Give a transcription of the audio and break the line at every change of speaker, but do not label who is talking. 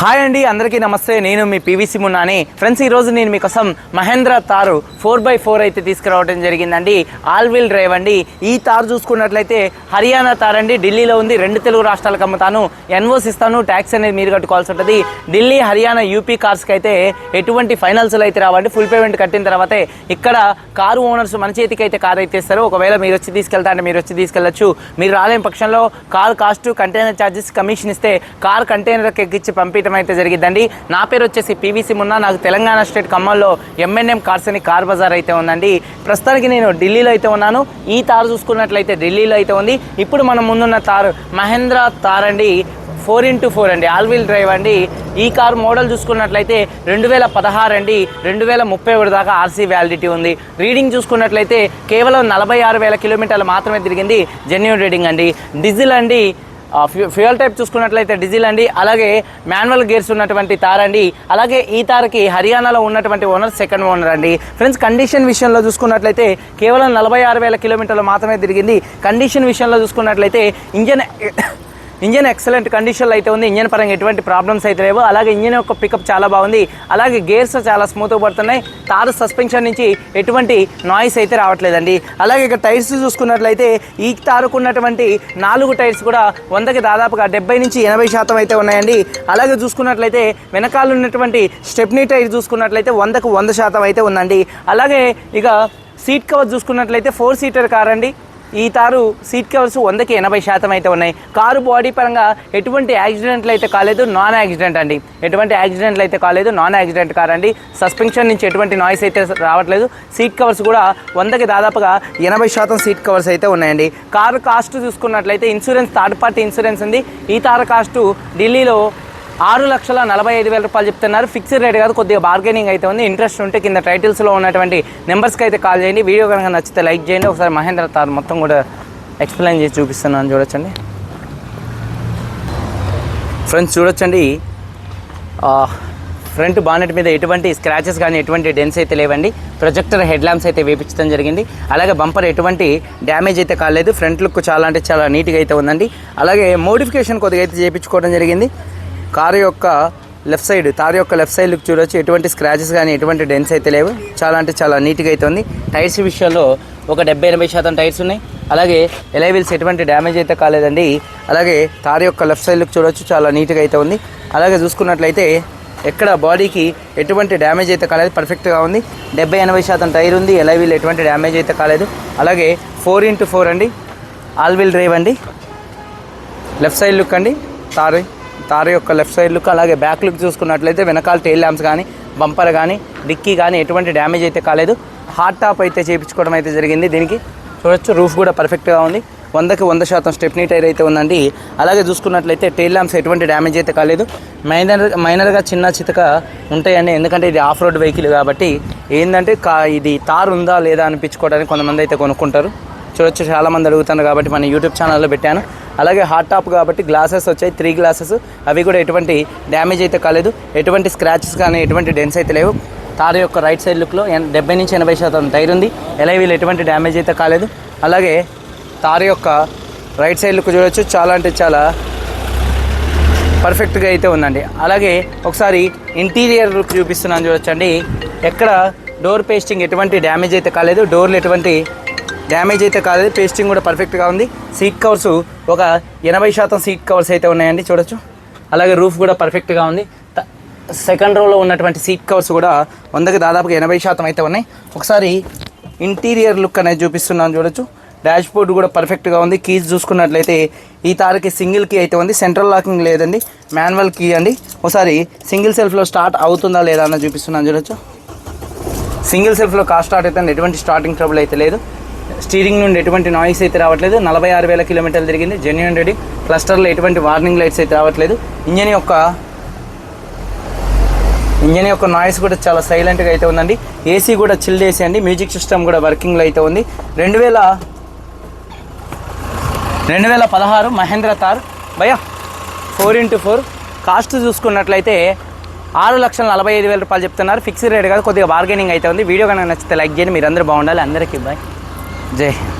Hi అండి అందరికీ నమస్తే. నేను మీ పీవీసీ మున్నాని. ఫ్రెండ్స్ ఈరోజు నేను మీకోసం Mahindra Thar four by four అయితే తీసుకురావడం జరిగిందండి. ఆల్ వీల్ డ్రైవ్ అండి. ఈ తారు చూసుకున్నట్లయితే హర్యానా తార్ అండి. ఢిల్లీలో ఉంది. రెండు తెలుగు రాష్ట్రాలకు అమ్ముతాను. ఎన్వోస్ ఇస్తాను. ట్యాక్స్ అనేది మీరు కట్టుకోవాల్సి ఉంటుంది. ఢిల్లీ హర్యానా యూపీ కార్స్కి అయితే ఎటువంటి ఫైనల్స్లు అయితే రావండి. ఫుల్ పేమెంట్ కట్టిన తర్వాతే ఇక్కడ కారు ఓనర్స్ మన చేతికి అయితే కారు అయితే ఇస్తారు. ఒకవేళ మీరు వచ్చి తీసుకెళ్తా అంటే మీరు వచ్చి తీసుకెళ్ళచ్చు. మీరు రాలేని పక్షంలో car cost container charges commission ఇస్తే కార్ కంటైనర్కి ఎక్కించి పంపించడం అయితే జరిగిందండి నా పేరు వచ్చేసి పీవీసీ మున్నా. నాకు తెలంగాణ స్టేట్ ఖమ్మంలో ఎంఎన్ఎం కార్స్ అని కార్ బజార్ అయితే ఉందండి. ప్రస్తుతానికి నేను ఢిల్లీలో అయితే ఉన్నాను. ఈ తారు చూసుకున్నట్లయితే ఢిల్లీలో అయితే ఉంది. ఇప్పుడు మనం ముందున్న తారు మహేంద్ర తార్ అండి. ఫోర్ ఇంటూ ఫోర్ అండి. ఆల్ వీల్ డ్రైవ్ అండి. ఈ కార్ మోడల్ చూసుకున్నట్లయితే రెండు వేల పదహారు అండి. రెండు వేల ముప్పై ఒకటి దాకా ఆర్సీ వ్యాలిడిటీ ఉంది. రీడింగ్ చూసుకున్నట్లయితే కేవలం నలభై ఆరు వేల కిలోమీటర్లు మాత్రమే తిరిగింది. జెన్యున్ రీడింగ్ అండి. డీజిల్ అండి. ఫ్యూయల్ టైప్ చూసుకున్నట్లయితే డీజిల్ అండి. అలాగే మాన్యువల్ గేర్స్ ఉన్నటువంటి తార్ అండి. అలాగే ఈ తారకి హర్యానాలో ఉన్నటువంటి ఓనర్ సెకండ్ ఓనర్ అండి. ఫ్రెండ్స్ కండిషన్ విషయంలో చూసుకున్నట్లయితే కేవలం నలభై ఆరు వేల కిలోమీటర్లు మాత్రమే తిరిగింది. కండిషన్ విషయంలో చూసుకున్నట్లయితే ఇంజన్ ఇంజన్ ఎక్సలెంట్ కండిషన్లో అయితే ఉంది. ఇంజన్ పరంగా ఎటువంటి ప్రాబ్లమ్స్ అయితే లేవు. అలాగే ఇంజన్ యొక్క పికప్ చాలా బాగుంది. అలాగే గేర్స్ చాలా స్మూత్గా పడుతున్నాయి. తారు సస్పెన్షన్ నుంచి ఎటువంటి నాయిస్ అయితే రావట్లేదండి. అలాగే ఇక టైర్స్ చూసుకున్నట్లయితే ఈ తారుకున్నటువంటి నాలుగు టైర్స్ కూడా వందకి దాదాపుగా డెబ్బై నుంచి ఎనభై శాతం అయితే ఉన్నాయండి. అలాగే చూసుకున్నట్లయితే వెనకాల ఉన్నటువంటి స్టెప్నీ టైర్ చూసుకున్నట్లయితే వందకు వంద శాతం అయితే ఉందండి. అలాగే ఇక సీట్ కవర్ చూసుకున్నట్లయితే ఫోర్ సీటర్ కార్ అండి. ఈ తారు సీట్ కవర్స్ వందకి ఎనభై శాతం అయితే ఉన్నాయి. కారు బాడీ పరంగా ఎటువంటి యాక్సిడెంట్లు అయితే కాలేదు నాన్ యాక్సిడెంట్ అండి. ఎటువంటి యాక్సిడెంట్లు అయితే కాలేదు నాన్ యాక్సిడెంట్ కార్ అండి. సస్పెన్షన్ నుంచి ఎటువంటి నాయిస్ అయితే రావట్లేదు. సీట్ కవర్స్ కూడా వందకి దాదాపుగా ఎనభై శాతం సీట్ కవర్స్ అయితే ఉన్నాయండి. కారు కాస్ట్ చూసుకున్నట్లయితే ఇన్సూరెన్స్ థర్డ్ పార్టీ ఇన్సూరెన్స్ ఉంది. ఈ తారు కాస్ట్ ఢిల్లీలో ఆరు లక్షల నలభై ఐదు వేల రూపాయలు చెప్తున్నారు. ఫిక్స్డ్ రేట్ కాదు కొద్దిగా బార్గెనింగ్ అయితే ఉంది. ఇంట్రెస్ట్ ఉంటే కింద టైటిల్స్లో ఉన్నటువంటి నెంబర్స్కి అయితే కాల్ చేయండి. వీడియో కనుక నచ్చితే లైక్ చేయండి. ఒకసారి మహేంద్ర తార్ మొత్తం కూడా ఎక్స్ప్లెయిన్ చేసి చూపిస్తున్నాను చూడొచ్చండి. ఫ్రెండ్స్ చూడొచ్చండి. ఫ్రంట్ బానెట్ మీద ఎటువంటి స్క్రాచెస్ కానీ ఎటువంటి డెన్స్ అయితే లేవండి. ప్రొజెక్టర్ హెడ్ ల్యాంప్స్ అయితే వేపించడం జరిగింది. అలాగే బంపర్ ఎటువంటి డ్యామేజ్ అయితే కాలేదు. ఫ్రంట్ లుక్ చాలా అంటే చాలా నీట్గా అయితే ఉందండి. అలాగే మోడిఫికేషన్ కొద్దిగా అయితే చేయించుకోవడం జరిగింది. కారు యొక్క లెఫ్ట్ సైడ్ తారు యొక్క లెఫ్ట్ సైడ్ లుక్ చూడొచ్చు. ఎటువంటి స్క్రాచెస్ కానీ ఎటువంటి డెన్స్ అయితే లేవు. చాలా అంటే చాలా నీట్గా అయితే ఉంది. టైర్స్ విషయంలో ఒక డెబ్బై ఎనభై శాతం టైర్స్ ఉన్నాయి. అలాగే ఎలైవిల్స్ ఎటువంటి డ్యామేజ్ అయితే కాలేదండి. అలాగే తారు యొక్క లెఫ్ట్ సైడ్ లుక్ చూడొచ్చు. చాలా నీట్గా అయితే ఉంది. అలాగే చూసుకున్నట్లయితే ఎక్కడ బాడీకి ఎటువంటి డ్యామేజ్ అయితే కాలేదు. పర్ఫెక్ట్గా ఉంది. డెబ్బై ఎనభై శాతం టైర్ ఉంది. ఎలైవిల్ ఎటువంటి డ్యామేజ్ అయితే కాలేదు. అలాగే ఫోర్ ఇంటూ ఫోర్ అండి. ఆల్ వీల్ డ్రైవ్ అండి. లెఫ్ట్ సైడ్ లుక్ అండి. తారు తారు యొక్క లెఫ్ట్ సైడ్ లుక్ అలాగే బ్యాక్ లుక్ చూసుకున్నట్లయితే వెనకాల టైల్ ల్యాంప్స్ కానీ బంపర్ కానీ డిక్కీ కానీ ఎటువంటి డ్యామేజ్ అయితే కాలేదు. హార్డ్ టాప్ అయితే చేయించుకోవడం అయితే జరిగింది దీనికి. చూడొచ్చు రూఫ్ కూడా పర్ఫెక్ట్గా ఉంది. వందకి వంద శాతం స్టెప్నీ టైర్ అయితే ఉందండి. అలాగే చూసుకున్నట్లయితే టైల్ ల్యాంప్స్ ఎటువంటి డ్యామేజ్ అయితే కాలేదు. మైనర్ మైనర్గా చిన్న చితక ఉంటాయండి. ఎందుకంటే ఇది ఆఫ్ రోడ్ వెహికల్ కాబట్టి ఏంటంటే కా ఇది తారు ఉందా లేదా అనిపించుకోవడానికి కొంతమంది అయితే కొనుక్కుంటారు. చూడొచ్చు చాలామంది అడుగుతారు కాబట్టి మన యూట్యూబ్ ఛానల్లో పెట్టాను. అలాగే హాట్ టాప్ కాబట్టి గ్లాసెస్ వచ్చాయి త్రీ గ్లాసెస్ అవి కూడా ఎటువంటి డ్యామేజ్ అయితే కాలేదు. ఎటువంటి స్క్రాచెస్ కానీ ఎటువంటి డెన్స్ అయితే లేవు. తారు యొక్క రైట్ సైడ్ లుక్లో డెబ్బై నుంచి ఎనభై శాతం టైర్ ఉంది. ఎలైవీలు ఎటువంటి డ్యామేజ్ అయితే కాలేదు. అలాగే తారు యొక్క రైట్ సైడ్ లుక్ చూడొచ్చు. చాలా అంటే చాలా పర్ఫెక్ట్గా అయితే ఉందండి. అలాగే ఒకసారి ఇంటీరియర్ లుక్ చూపిస్తున్నాను చూడొచ్చండి. ఎక్కడ డోర్ పేస్టింగ్ ఎటువంటి డ్యామేజ్ అయితే కాలేదు. డోర్లు ఎటువంటి డ్యామేజ్ అయితే కాలేదు పేస్టింగ్ కూడా పర్ఫెక్ట్గా ఉంది. సీట్ కవర్స్ ఒక ఎనభై శాతం సీట్ కవర్స్ అయితే ఉన్నాయండి చూడొచ్చు. అలాగే రూఫ్ కూడా పర్ఫెక్ట్గా ఉంది. త- సెకండ్ రోలో ఉన్నటువంటి సీట్ కవర్స్ కూడా వందకి దాదాపుగా ఎనభై శాతం అయితే ఉన్నాయి. ఒకసారి ఇంటీరియర్ లుక్ అనేది చూపిస్తున్నాను చూడొచ్చు. డాష్ బోర్డ్ కూడా పర్ఫెక్ట్గా ఉంది. కీస్ చూసుకున్నట్లయితే ఈ తారకి సింగిల్ కీ అయితే ఉంది. సెంట్రల్ లాకింగ్ లేదండి మాన్యువల్ కీ అండి. ఒకసారి సింగిల్ సెల్ఫ్లో స్టార్ట్ అవుతుందా లేదా అన్న చూపిస్తున్నాను చూడొచ్చు. సింగిల్ సెల్ఫ్లో కార్ స్టార్ట్ అయితే ఎటువంటి స్టార్టింగ్ ట్రబుల్ అయితే లేదు. స్టీరింగ్ నుండి ఎటువంటి నాయిస్ అయితే రావట్లేదు. నలభై ఆరు వేల కిలోమీటర్లు తిరిగింది. జెన్యున్ రెడీ క్లస్టర్లో ఎటువంటి వార్నింగ్ లైట్స్ అయితే రావట్లేదు. ఇంజన్ యొక్క ఇంజన్ యొక్క నాయిస్ కూడా చాలా సైలెంట్గా అయితే ఉందండి. ఏసీ కూడా చిల్డ్ ఏసీ అండి మ్యూజిక్ సిస్టమ్ కూడా వర్కింగ్లో అయితే ఉంది. రెండు వేల రెండు వేల పదహారు మహేంద్ర తార్ భయ ఫోర్ ఇంటూ ఫోర్ కాస్ట్ చూసుకున్నట్లయితే ఆరు లక్షల నలభై ఐదు వేల రూపాయలు చెప్తున్నారు. ఫిక్స్డ్ రేట్ కాదు కొద్దిగా బార్గెనింగ్ అయితే ఉంది. వీడియో కనుక నచ్చితే లైక్ చేయండి. మీరు అందరూ బాగుండాలి. అందరికీ బాయ్ 对。